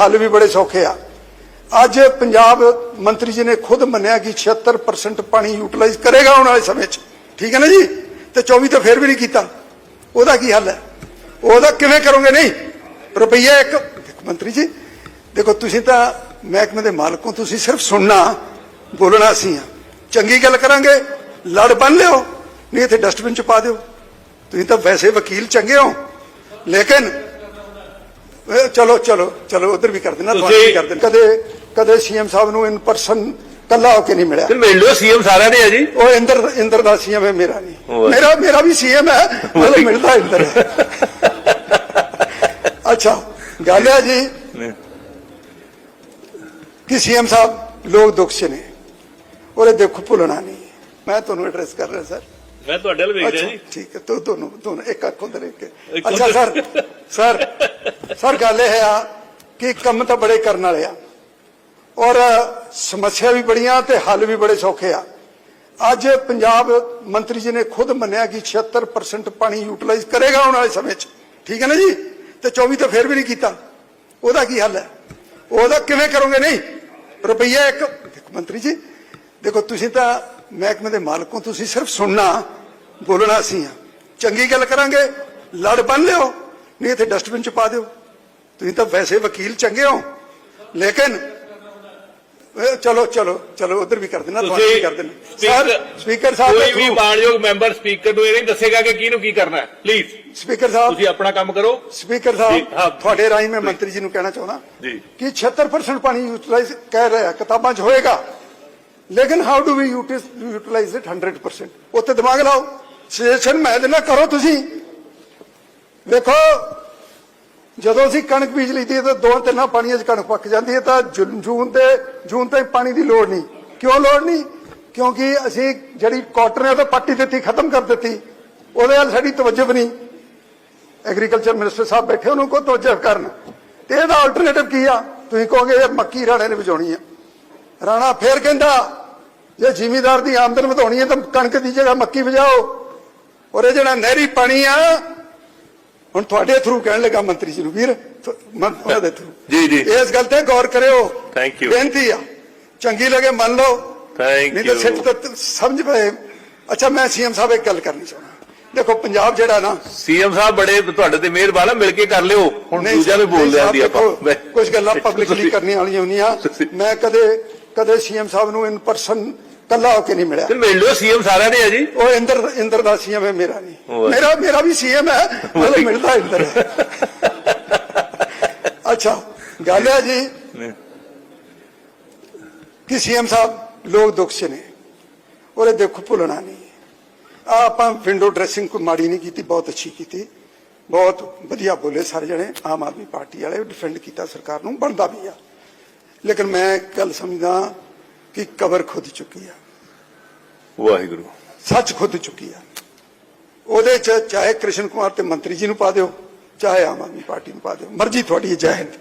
ਹੱਲ ਵੀ ਬੜੇ ਸੌਖੇ ਆ। ਅੱਜ ਪੰਜਾਬ ਮੰਤਰੀ ਜੀ ਨੇ ਖੁਦ ਮੰਨਿਆ ਕਿ 76% ਪਾਣੀ ਯੂਟਿਲਾਈਜ਼ ਕਰੇਗਾ ਆਉਣ ਵਾਲੇ ਸਮੇਂ 'ਚ। ਠੀਕ ਹੈ ਨਾ ਜੀ? ਤੇ 24 ਤਾਂ ਫੇਰ ਵੀ ਨਹੀਂ ਕੀਤਾ। ਉਹਦਾ ਕੀ ਹੱਲ ਹੈ? ਉਹਦਾ ਕਿਵੇਂ ਕਰੋਗੇ? ਨਹੀਂ। ਰੁਪਈਆ ਇੱਕ ਮੰਤਰੀ ਜੀ, ਦੇਖੋ ਤੁਸੀਂ ਤਾਂ ਮਹਿਕਮੇ ਦੇ ਮਾਲਕ ਹੋ, ਤੁਸੀਂ ਸਿਰਫ ਸੁਣਨਾ, ਬੋਲਣਾ ਸੀ ਆ। ਚੰਗੀ ਗੱਲ ਕਰਾਂਗੇ, ਲੜ ਬੰਨ ਲਿਓ, ਨਹੀਂ ਇੱਥੇ ਡਸਟਬਿਨ ਚ ਪਾ ਦਿਓ। ਤੁਸੀਂ ਤਾਂ ਵੈਸੇ ਵਕੀਲ ਚੰਗੇ ਹੋ। ਲੇਕਿਨ ਚਲੋ ਚਲੋ ਚਲੋ ਉਧਰ ਵੀ ਕਰ ਦੇਣਾ ਤੁਹਾਨੂੰ ਵੀ ਤੁਸੀਂ- ਕਰ ਦੇਣਾ ਕਦੇ ਕਦੇ ਸੀਐਮ ਸਾਹਿਬ ਨੂੰ ਇਨ ਪਰਸਨ ਕੱਲਾ ਹੋ ਕੇ ਨਹੀਂ ਮਿਲਿਆ। ਤੇ ਮਿਲ ਲਿਓ ਸੀਐਮ ਸਾਰਿਆਂ ਨੇ ਆ ਜੀ। ਉਹ ਇੰਦਰ ਇੰਦਰ ਦਾ ਸੀਐਮ ਹੈ ਮੇਰਾ ਨਹੀਂ। ਮੇਰਾ ਮੇਰਾ ਵੀ ਸੀਐਮ ਹੈ ਮਤਲਬ ਮਿਲਦਾ ਇੰਦਰ। ਅੱਛਾ ਗੱਲ ਹੈ ਜੀ ਕਿ ਸੀਐਮ ਸਾਹਿਬ ਲੋਕ ਦੁੱਖ 'ਚ ਨੇ ਉਹਦੇ ਦੁੱਖ ਭੁੱਲਣਾ ਨਹੀਂ। ਮੈਂ ਤੁਹਾਨੂੰ ਐਡਰੈਸ ਕਰ ਰਿਹਾ ਸਰ। ਮੈਂ ਤੁਹਾਡੇ ਵੱਲ ਵੇਖ ਅੱਛਾ ਰਿਹਾ ਜੀ। ਠੀਕ ਹੈ ਤੋ ਦੋਨੋਂ ਦੋਨੋਂ ਇੱਕ ਅੱਖ ਉਧਰ ਇੱਕ ਅੱਛਾ ਸਰ ਸਰ ਸਰ, ਗੱਲ ਇਹ ਆ ਕਿ ਕੰਮ ਤਾਂ ਬੜੇ ਕਰਨ ਵਾਲੇ ਆ। ਔਰ ਸਮੱਸਿਆ ਵੀ ਬੜੀਆਂ ਤੇ ਹੱਲ ਵੀ ਬੜੇ ਸੌਖੇ ਆ। ਅੱਜ ਪੰਜਾਬ ਮੰਤਰੀ ਜੀ ਨੇ ਖੁਦ ਮੰਨਿਆ ਕਿ 76% ਪਾਣੀ ਯੂਟਿਲਾਈਜ਼ ਕਰੇਗਾ ਆਉਣ ਵਾਲੇ ਸਮੇਂ 'ਚ। ਠੀਕ ਹੈ ਨਾ ਜੀ? ਤੇ 24 ਤਾਂ ਫੇਰ ਵੀ ਨਹੀਂ ਕੀਤਾ। ਉਹਦਾ ਕੀ ਹੱਲ ਹੈ? ਉਹਦਾ ਕਿਵੇਂ ਕਰੋਗੇ? ਨਹੀਂ, ਰੁਪਈਆ ਇੱਕ ਮੰਤਰੀ ਜੀ, ਦੇਖੋ ਤੁਸੀਂ ਤਾਂ ਮਹਿਕਮੇ ਦੇ ਮਾਲਕ ਹੋ, ਤੁਸੀਂ ਸਿਰਫ ਸੁਣਨਾ, ਬੋਲਣਾ ਸੀ ਆ। ਚੰਗੀ ਗੱਲ ਕਰਾਂਗੇ, ਲੜ ਬੰਨ ਲਿਓ, ਨਹੀਂ ਇੱਥੇ ਡਸਟਬਿਨ ਚ ਪਾ ਦਿਓ। ਤੁਸੀਂ ਤਾਂ ਵੈਸੇ ਵਕੀਲ ਚੰਗੇ ਹੋ। ਲੇਕਿਨ ਚਲੋ ਚਲੋ ਚਲੋ ਉਧਰ ਵੀ ਕਰ ਦੇਣਾ ਤੁਹਾਨੂੰ ਵੀ ਕਰ ਦੇਣਾ। ਸਰ ਸਪੀਕਰ ਸਾਹਿਬ ਕੋਈ ਵੀ ਮਾਨਯੋਗ ਮੈਂਬਰ ਸਪੀਕਰ ਨੂੰ ਇਹ ਨਹੀਂ ਦੱਸੇਗਾ ਕਿ ਕਿਹਨੂੰ ਕੀ ਕਰਨਾ ਹੈ। ਪਲੀਜ਼ ਸਪੀਕਰ ਸਾਹਿਬ ਤੁਸੀਂ ਆਪਣਾ ਕੰਮ ਕਰੋ। ਸਪੀਕਰ। ਸਾਹਿਬ ਤੁਹਾਡੇ ਰਾਹੀਂ ਮੈਂ ਮੰਤਰੀ ਜੀ ਨੂੰ ਕਹਿਣਾ ਚਾਹੁੰਦਾ ਜੀ। ਕਿ 76% ਪਾਣੀ ਯੂਟਿਲਾਈਜ਼ ਕਹਿ ਰਿਹਾ ਕਿਤਾਬਾਂ 'ਚ ਹੋਏਗਾ। ਲੇਕਿਨ how do we utilise it 100% ਉੱਤੇ ਦਿਮਾਗ ਲਾਓ। ਸਜੈਸ਼ਨ ਮੈਂ ਦੇਣਾ ਕਰੋ ਤੁਸੀਂ। ਵੇਖੋ ਜਦੋਂ ਅਸੀਂ ਕਣਕ ਬੀਜ ਲਈਦੀ ਹੈ ਤਾਂ ਦੋ ਤਿੰਨਾਂ ਪਾਣੀਆਂ 'ਚ ਕਣਕ ਪੱਕ ਜਾਂਦੀ ਹੈ ਤਾਂ ਜੂ- ਜੂਨ ਤੇ, ਜੂਨ ਤਾਈਂ ਪਾਣੀ ਦੀ ਲੋੜ ਨਹੀਂ। ਕਿਉਂ ਲੋੜ ਨਹੀਂ? ਕਿਉਂਕਿ ਅਸੀਂ ਜਿਹੜੀ ਕਾਟਨ ਹੈ ਉਹ ਤਾਂ ਪੱਟੀ ਦਿੱਤੀ, ਖਤਮ ਕਰ ਦਿੱਤੀ। ਉਹਦੇ ਵੱਲ ਸਾਡੀ ਤਵੱਜੋ ਨਹੀਂ। ਐਗਰੀਕਲਚਰ ਮਿਨਿਸਟਰ ਸਾਹਿਬ ਬੈਠੇ, ਉਹਨੂੰ ਕੋ ਤਵੱਜਹ ਕਰਨ। ਤੇ ਇਹਦਾ ਆਲਟਰਨੇਟਿਵ ਕੀ ਆ? ਤੁਸੀਂ ਕਹੋਗੇ ਇਹ ਮੱਕੀ ਰਾਣੇ ਨੇ ਵਜਾਉਣੀ ਆ। ਰਾਣਾ ਫੇਰ ਕਹਿੰਦਾ, ਜੇ ਜ਼ਿਮੀਦਾਰ ਦੀ ਆਮਦਨ ਵਧਾਉਣੀ ਹੈ ਤਾਂ ਕਣਕ ਦੀ ਜਗ੍ਹਾ ਮੱਕੀ ਵਜਾਓ ਔਰ ਇਹ ਜਿਹੜਾ ਨਹਿਰੀ ਪਾਣੀ ਆ ਹੁਣ ਤੁਹਾਡੇ ਥਰੂ ਕਹਿਣ ਲੱਗਾ ਮੰਤਰੀ ਜੀ ਨੂੰ ਵੀਰ ਤੁ- ਮੰ- ਉਹਨਾਂ ਦੇ ਥਰੂ ਜੀ, ਜੀ। ਇਸ ਗੱਲ ਤੇ ਗੌਰ ਕਰਿਓ। Thank you. ਬੇਨਤੀ ਆ। ਚੰਗੀ ਲੱਗੇ ਮੰਨ ਲਓ। Thank ਨਹੀਂ ਤਾਂ. ਸਿੱਟ ਤਾਂ ਸਮਝ ਪਏ। ਅੱਛਾ ਮੈਂ ਸੀਐਮ ਸਾਹਿਬ ਇੱਕ ਗੱਲ ਕਰਨੀ ਚਾਹੁੰਦਾ। ਦੇਖੋ ਪੰਜਾਬ ਜਿਹੜਾ ਨਾ ਸੀਐਮ ਸਾਹਿਬ ਬੜੇ ਤੁਹਾਡੇ ਤੇ ਮਿਹਰਬਾਨ ਆ ਮਿਲ ਕੇ ਕਰ ਲਿਓ। ਹੁਣ ਨੂੰ ਸਾਹਿਬ, ਬੋਲ ਸਾਹਿਬ, ਆਪਾਂ। ਕੁਝ ਗੱਲਾਂ ਪਬਲਿਕਲੀ ਕਰਨੀਆਂ ਵਾਲੀਆਂ ਹੁੰਦੀਆਂ। ਮੈਂ ਕਦੇ ਕਦੇ ਸੀਐਮ ਸਾਹਿਬ ਨੂੰ ਇਨ ਪਰਸਨ ਕੱਲਾ ਹੋ ਕੇ ਨਹੀਂ ਮਿਲਿਆ। ਤੇ ਮਿਲ ਲਿਓ ਸੀਐਮ ਸਾਰਿਆਂ ਨੇ ਆ ਜੀ। ਉਹ ਇੰਦਰ ਇੰਦਰ ਦਾ ਸੀਐਮ ਹੈ ਮੇਰਾ ਨਹੀਂ। ਮੇਰਾ ਮੇਰਾ ਵੀ ਸੀਐਮ ਹੈ ਮਤਲਬ ਮਿਲਦਾ ਇੰਦਰ। ਅੱਛਾ ਗੱਲ ਹੈ ਜੀ ਕਿ ਸੀਐਮ ਸਾਹਿਬ ਲੋਕ ਦੁੱਖ 'ਚ ਨੇ। ਉਹਦੇ ਦੁੱਖ ਭੁੱਲਣਾ ਨਹੀਂ। ਆ ਆਪਾਂ ਵਿੰਡੋ ਡਰੈਸਿੰਗ ਕੋਈ ਮਾੜੀ ਨਹੀਂ ਕੀਤੀ ਬਹੁਤ ਅੱਛੀ ਕੀਤੀ। ਬਹੁਤ ਵਧੀਆ ਬੋਲੇ ਸਾਰੇ ਜਣੇ ਆਮ ਆਦਮੀ ਪਾਰਟੀ ਵਾਲੇ ਡਿਫੈਂਡ ਕੀਤਾ ਸਰਕਾਰ ਨੂੰ ਬਣਦਾ ਵੀ ਆ। ਲੇਕਿਨ ਮੈਂ ਗੱਲ ਸਮਝਦਾ ਕਿ ਕਬਰ ਖੁਦ ਚੁੱਕੀ ਆ। ਵਾਹਿਗੁਰੂ। ਸੱਚ ਖੁਦ ਚੁੱਕੀ ਆ। ਉਹਦੇ ਚ ਚਾਹੇ ਕ੍ਰਿਸ਼ਨ ਕੁਮਾਰ ਤੇ ਮੰਤਰੀ ਜੀ ਨੂੰ ਪਾ ਦਿਓ ਚਾਹੇ ਆਮ ਆਦਮੀ ਪਾਰਟੀ ਨੂੰ ਪਾ ਦਿਓ। ਮਰਜ਼ੀ ਤੁਹਾਡੀ ਹੈ, ਜੈ ਹਿੰਦ